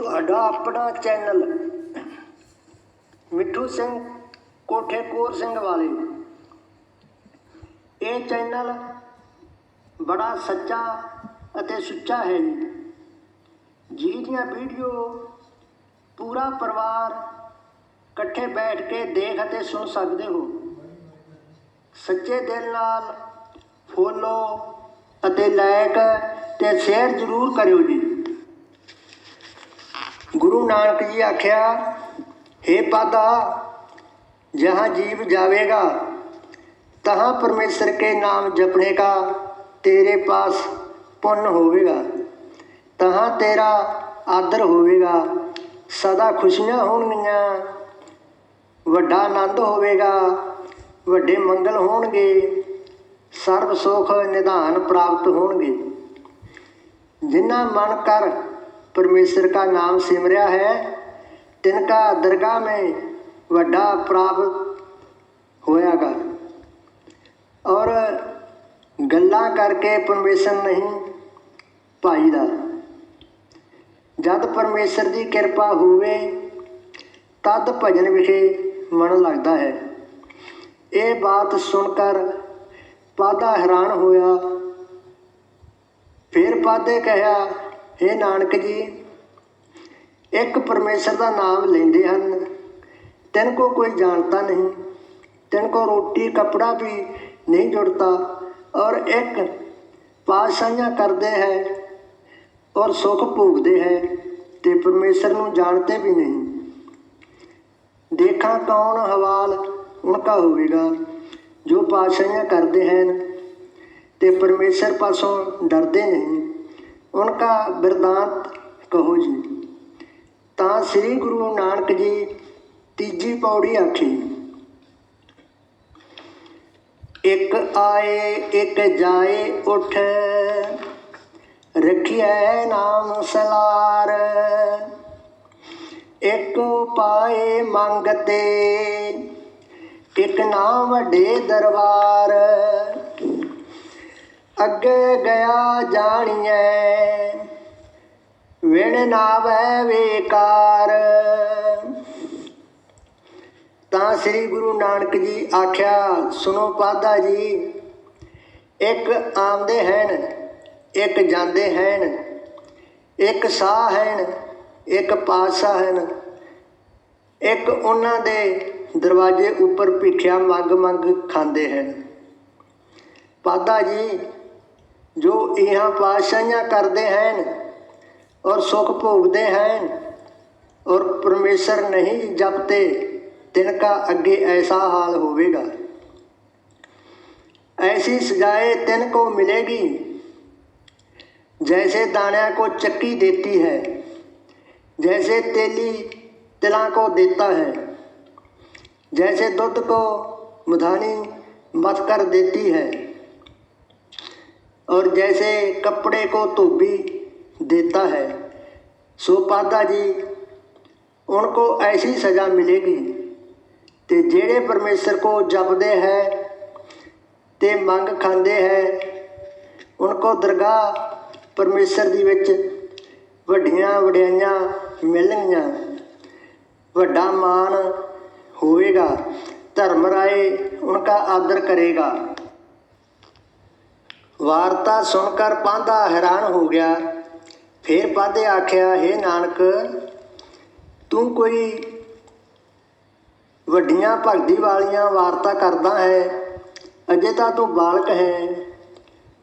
ਤੁਹਾਡਾ ਆਪਣਾ ਚੈਨਲ ਮਿੱਠੂ ਸਿੰਘ ਕੋਠੇਕੋਰ ਸਿੰਘ ਵਾਲੇ। ਇਹ ਚੈਨਲ ਬੜਾ ਸੱਚਾ ਅਤੇ ਸੁੱਚਾ ਹੈ ਜੀ। ਜਿਹਦੀਆਂ ਵੀਡੀਓ ਪੂਰਾ ਪਰਿਵਾਰ ਇਕੱਠੇ ਬੈਠ ਕੇ ਦੇਖ ਅਤੇ ਸੁਣ ਸਕਦੇ ਹੋ। ਸੱਚੇ ਦਿਲ ਨਾਲ ਫੋਲੋ ਅਤੇ ਲਾਇਕ ਤੇ ਸ਼ੇਅਰ ਜ਼ਰੂਰ ਕਰਿਓ ਜੀ। ਨਾਨਕ ਜੀ ਆਖਿਆ हे ਪਾਦਾ जहाँ जीव जावेगा तहाँ परमेश्वर के नाम जपने का तेरे पास पुण्य होवेगा तहाँ तेरा आदर होवेगा ਸਦਾ ਖੁਸ਼ੀਆਂ ਹੋਣਗੀਆਂ ਵੱਡਾ ਆਨੰਦ ਹੋਵੇਗਾ ਵੱਡੇ ਮੰਗਲ ਹੋਣਗੇ ਸਰਬ ਸੁਖ ਨਿਧਾਨ ਪ੍ਰਾਪਤ ਹੋਣਗੇ ਜਿਨ੍ਹਾਂ ਮਨ ਕਰ परमेश्वर का नाम सिमरया है तिनका दरगाह में ਵੱਡਾ ਪ੍ਰਾਪਤ ਹੋਇਆਗਾ ਔਰ ਗੱਲਾਂ ਕਰਕੇ ਪਰਮੇਸ਼ਰ ਨਹੀਂ ਪਾਈਦਾ ਜਦ ਪਰਮੇਸ਼ਰ ਦੀ ਕਿਰਪਾ ਹੋਵੇ ਤਦ ਭਜਨ ਵਿਖੇ ਮਨ ਲੱਗਦਾ ਹੈ ਇਹ ਬਾਤ ਸੁਣ ਕਰ ਪਾਦਾ ਹੈਰਾਨ ਹੋਇਆ ਫਿਰ ਪਾਦੇ ਕਹਿਆ हे ਨਾਨਕ ਜੀ, ਇੱਕ ਪਰਮੇਸ਼ਰ ਦਾ ਨਾਮ ਲੈਂਦੇ ਹਨ। ਤਿੰਨ ਕੋ ਕੋਈ ਜਾਣਤਾ ਨਹੀਂ, ਤਿੰਨ ਕੋ ਰੋਟੀ, ਕਪੜਾ ਵੀ ਨਹੀਂ ਜੁੜਤਾ ਔਰ ਇੱਕ ਪਾਸ਼ਾਈਆਂ ਕਰਦੇ ਹੈ ਔਰ ਸੁਖ ਭੋਗਦੇ ਹੈ ਤੇ ਪਰਮੇਸ਼ਰ ਨੂੰ ਜਾਣਦੇ ਵੀ ਨਹੀਂ। ਦੇਖਾਂ ਕੌਣ ਹਵਾਲ ਉਨਕਾ ਹੋਵੇਗਾ, ਜੋ ਪਾਸ਼ਾਈਆਂ ਕਰਦੇ ਹਨ ਤੇ ਪਰਮੇਸ਼ਰ ਪਾਸੋਂ ਡਰਦੇ ਨਹੀਂ। ਉਨਕਾ ਬਿਰਦਾਂਤ ਕਹੋ ਜੀ। ਤਾਂ ਸ੍ਰੀ ਗੁਰੂ ਨਾਨਕ ਜੀ ਤੀਜੀ ਪੌੜੀ ਆਖੀ, ਇੱਕ ਆਏ, ਇੱਕ ਜਾਏ, ਉਠ, ਰਖਿਐ ਨਾਮ ਸਲਾਰ। ਇੱਕ ਪਾਏ ਮੰਗਤੇ, ਇੱਕ ਨਾਮ ਵੱਡੇ ਦਰਬਾਰ। ਅੱਗੇ ਗਿਆ ਜਾਣੀਐ। ਵਿਣ ਨਾਵੈ ਵੇਕਾਰ। ਤਾਂ ਸ੍ਰੀ ਗੁਰੂ ਨਾਨਕ ਜੀ ਆਖਿਆ ਸੁਨੋ ਪਾਦਾ ਜੀ, ਇੱਕ ਆਉਂਦੇ ਹਨ, ਇੱਕ ਜਾਂਦੇ ਹਨ, ਇੱਕ ਸਾਹ ਹਨ, ਇੱਕ ਪਾਤਸ਼ਾਹ ਹਨ। ਇੱਕ ਉਹਨਾਂ ਦੇ ਦਰਵਾਜ਼ੇ ਉੱਪਰ ਭਿੱਖਿਆ ਮੰਗ ਮੰਗ ਖਾਂਦੇ ਹਨ। ਪਾਦਾ ਜੀ जो यहाँ पाशाइयाँ करते हैं और सुख भोगते हैं और परमेश्वर नहीं जपते, तिनका अगे ऐसा हाल होवेगा। ऐसी सजाए तिन को मिलेगी, जैसे दाना को चक्की देती है, जैसे तेली तिला को देता है, जैसे दूध को मधानी मत कर देती है। और जैसे कपड़े को धोबी देता है सो पादा जी उनको ऐसी सज़ा मिलेगी ਤੇ ਜਿਹੜੇ ਪਰਮੇਸ਼ਰ ਕੋ ਜਪਦੇ ਹੈ ਤੇ ਮੰਗ ਖਾਂਦੇ ਹੈ ਉਹਨਾਂ ਕੋ ਦਰਗਾਹ ਪਰਮੇਸ਼ਰ ਦੀ ਵਿੱਚ ਵੱਡੀਆਂ ਵਡਿਆਈਆਂ ਮਿਲਣਗੀਆਂ ਵੱਡਾ ਮਾਨ ਹੋਵੇਗਾ ਧਰਮ ਰਾਏ ਉਨਕਾ ਆਦਰ ਕਰੇਗਾ ਵਾਰਤਾ ਸੁਣ ਕਰ ਪਾਂਧਾ ਹੈਰਾਨ ਹੋ ਗਿਆ। ਫਿਰ ਪਾਂਧੇ ਆਖਿਆ हे ਨਾਨਕ, ਤੂੰ ਕੋਈ ਵੱਡੀਆਂ ਭਗਤੀ ਵਾਲੀਆਂ ਵਾਰਤਾ ਕਰਦਾ ਹੈ? ਅਜੇ ਤਾਂ ਤੂੰ ਬਾਲਕ ਹੈ।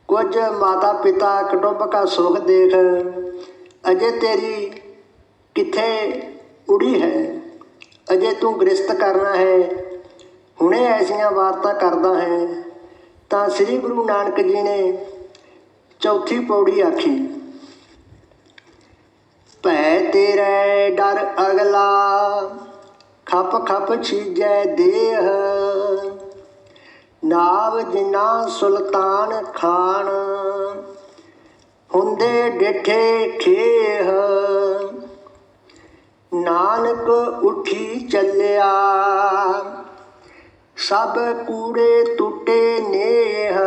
ਕੁਝ ਮਾਤਾ ਪਿਤਾ ਕੁਟੁੰਬ ਦਾ ਸੁਖ ਦੇਖ। ਅਜੇ ਤੇਰੀ ਕਿੱਥੇ ਉੜੀ ਹੈ? ਅਜੇ ਤੂੰ ਗ੍ਰਸਤ ਕਰਨਾ ਹੈ। ਹੁਣੇ ਐਸੀਆਂ ਵਾਰਤਾ ਕਰਦਾ ਹੈ। ਤਾਂ ਸ੍ਰੀ ਗੁਰੂ ਨਾਨਕ ਜੀ ਨੇ ਚੌਥੀ ਪੌੜੀ ਆਖੀ, ਭੈ ਤੇਰੇ ਡਰ ਅਗਲਾ, ਖਪ ਖਪ ਛੀਜੈ ਦੇਹ। ਨਾਵ ਜਿਨਾ ਸੁਲਤਾਨ ਖਾਨ, ਹੁੰਦੇ ਡਿਠੇ ਖੇਹ। ਨਾਨਕ ਉਠੀ ਚੱਲਿਆ ਸਭ ਕੂੜੇ ਟੁੱਟੇ ਨੇਹ।